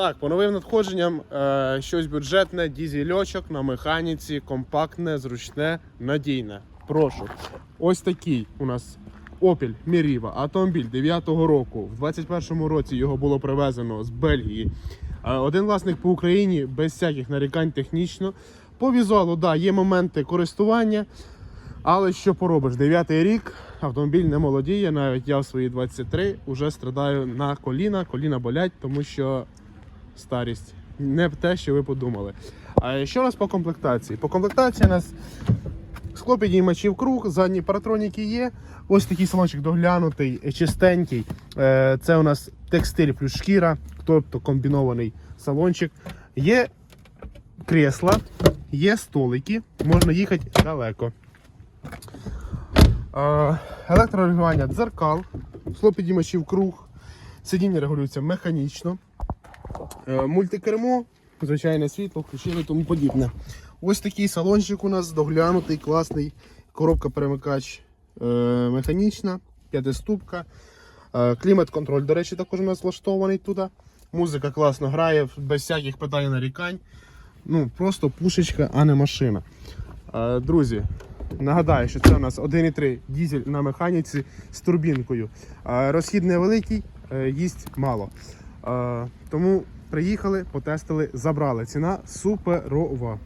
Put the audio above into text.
Так, по новим надходженням е, щось бюджетне, дізельочок на механіці, компактне, зручне, надійне. Прошу. Ось такий у нас Opel Meriva, автомобіль 9-го року. В 21-му році його було привезено з Бельгії. Е, один власник по Україні без всяких нарікань технічно. По візуалу, да, є моменти користування. Але що поробиш? Дев'ятий рік, автомобіль не молодіє, навіть я в свої 23 вже страдаю на коліна, коліна болять, тому що старість не те, що ви подумали. А що у нас по комплектації? По комплектації у нас скло склопідіймачів круг, задні паратроніки є. Ось такий салончик доглянутий, чистенький. Е, Це у нас текстиль плюс шкіра, тобто комбінований салончик. Є кресла, є столики, можна їхати далеко. Е, Електрорегулювання дзеркал, склопідіймачів круг, сидіння регулюється механічно. Е, Мультикермо, звичайне світло, включили тому подібне. Ось такий салончик у нас доглянутий, класний. Коробка перемикач е, механічна, п'ятиступка. Е, Клімат-контроль, до речі, також у нас влаштований тут. Музика класно грає, без всяких питань і нарікань. Ну, просто пушечка, а не машина. Друзі, нагадаю, що це у нас 1,3 дізель на механіці з турбінкою. Розхід невеликий, їсть мало. Тому приїхали, потестили, забрали. Ціна суперова.